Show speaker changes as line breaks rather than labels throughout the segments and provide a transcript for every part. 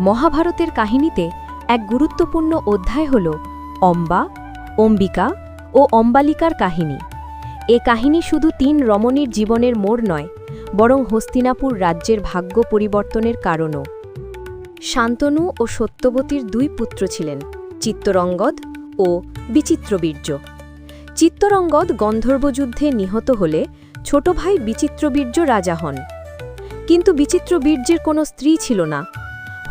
মহাভারতের কাহিনীতে এক গুরুত্বপূর্ণ অধ্যায় হল অম্বা, অম্বিকা ও অম্বালিকার কাহিনী। এ কাহিনী শুধু তিন রমণীর জীবনের মোড় নয়, বরং হস্তিনাপুর রাজ্যের ভাগ্য পরিবর্তনের কারণও। শান্তনু ও সত্যবতীর দুই পুত্র ছিলেন, চিত্তরঙ্গদ ও বিচিত্রবীর্য। চিত্তরঙ্গদ গন্ধর্বযুদ্ধে নিহত হলে ছোট ভাই বিচিত্রবীর্য রাজা হন। কিন্তু বিচিত্রবীর্যের কোনো স্ত্রী ছিল না।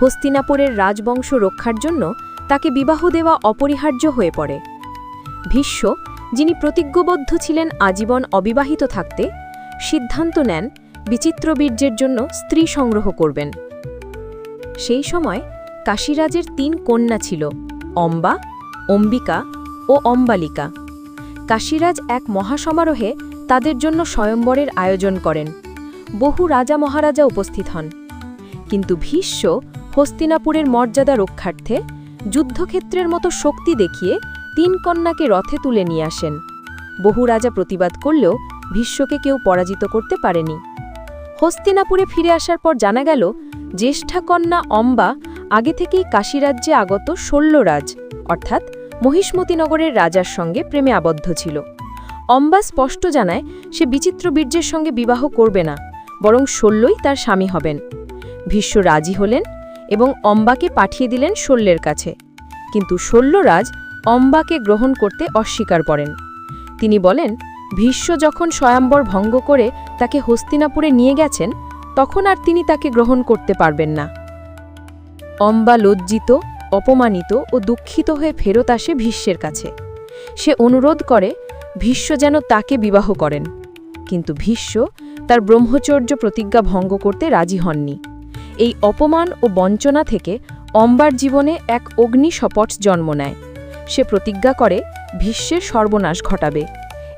হস্তিনাপুরের রাজবংশ রক্ষার জন্য তাকে বিবাহ দেওয়া অপরিহার্য হয়ে পড়ে। ভীষ্ম, যিনি প্রতিজ্ঞবদ্ধ ছিলেন আজীবন অবিবাহিত থাকতে, সিদ্ধান্ত নেন বিচিত্রবীর্যের জন্য স্ত্রী সংগ্রহ করবেন। সেই সময় কাশীরাজের তিন কন্যা ছিল, অম্বা, অম্বিকা ও অম্বালিকা। কাশীরাজ এক মহাসমারোহে তাদের জন্য স্বয়ম্বরের আয়োজন করেন। বহু রাজা মহারাজা উপস্থিত হন। কিন্তু ভীষ্ম হস্তিনাপুরের মর্যাদা রক্ষার্থে যুদ্ধক্ষেত্রের মতো শক্তি দেখিয়ে তিন কন্যাকে রথে তুলে নিয়ে আসেন। বহু রাজা প্রতিবাদ করলেও ভীষ্মকে কেউ পরাজিত করতে পারেনি। হস্তিনাপুরে ফিরে আসার পর জানা গেল, জ্যেষ্ঠা কন্যা অম্বা আগে থেকেই কাশীরাজ্যে আগত শল্যরাজ অর্থাৎ মহিষ্মতিনগরের রাজার সঙ্গে প্রেমে আবদ্ধ ছিল। অম্বা স্পষ্ট জানায়, সে বিচিত্র বীর্যের সঙ্গে বিবাহ করবে না, বরং শল্যই তার স্বামী হবেন। ভীষ্ম রাজি হলেন এবং অম্বাকে পাঠিয়ে দিলেন শল্যের কাছে। কিন্তু শল্যরাজ অম্বাকে গ্রহণ করতে অস্বীকার করেন। তিনি বলেন, ভীষ্ম যখন স্বয়ম্বর ভঙ্গ করে তাকে হস্তিনাপুরে নিয়ে গেছেন, তখন আর তিনি তাকে গ্রহণ করতে পারবেন না। অম্বা লজ্জিত, অপমানিত ও দুঃখিত হয়ে ফেরত আসে ভীষ্মের কাছে। সে অনুরোধ করে, ভীষ্ম যেন তাকে বিবাহ করেন। কিন্তু ভীষ্ম তার ব্রহ্মচর্য প্রতিজ্ঞা ভঙ্গ করতে রাজি হননি। এই অপমান ও বঞ্চনা থেকে অম্বার জীবনে এক অগ্নি শপথ জন্ম নেয়। সে প্রতিজ্ঞা করে, ভীষ্মের সর্বনাশ ঘটাবে।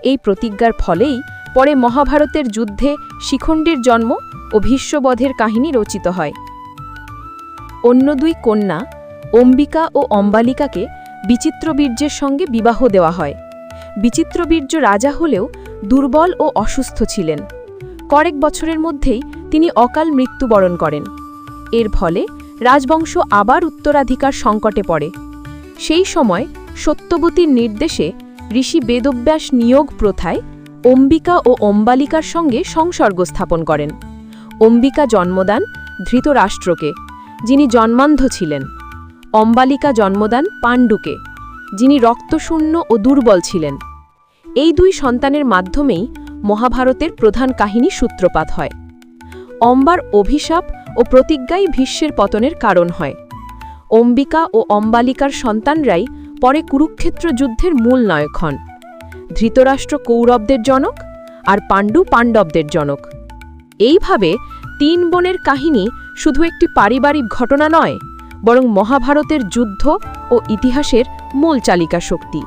এই প্রতিজ্ঞার ফলেই পরে মহাভারতের যুদ্ধে শিখণ্ডীর জন্ম ও ভীষ্মবধের কাহিনী রচিত হয়। অন্য দুই কন্যা, অম্বিকা ও অম্বালিকাকে বিচিত্রবীর্যের সঙ্গে বিবাহ দেওয়া হয়। বিচিত্রবীর্য রাজা হলেও দুর্বল ও অসুস্থ ছিলেন। কয়েক বছরের মধ্যেই তিনি অকাল মৃত্যুবরণ করেন। এর ফলে রাজবংশ আবার উত্তরাধিকার সংকটে পড়ে। সেই সময় সত্যবতীর নির্দেশে ঋষি বেদব্যাস নিয়োগ প্রথায় অম্বিকা ও অম্বালিকার সঙ্গে সংসর্গ স্থাপন করেন। অম্বিকা জন্মদান ধৃতরাষ্ট্রকে, যিনি জন্মান্ধ ছিলেন। অম্বালিকা জন্মদান পাণ্ডুকে, যিনি রক্তশূন্য ও দুর্বল ছিলেন। এই দুই সন্তানের মাধ্যমেই মহাভারতের প্রধান কাহিনী সূত্রপাত হয়। অম্বার অভিশাপ ও প্রতিজ্ঞাই ভীষ্মের পতনের কারণ হয়। অম্বিকা ও অম্বালিকার সন্তানরাই পরে কুরুক্ষেত্র যুদ্ধের মূল নায়ক হন। ধৃতরাষ্ট্র কৌরবদের জনক আর পাণ্ডু পাণ্ডবদের জনক। এইভাবে তিন বোনের কাহিনী শুধু একটি পারিবারিক ঘটনা নয়, বরং মহাভারতের যুদ্ধ ও ইতিহাসের মূল চালিকা শক্তি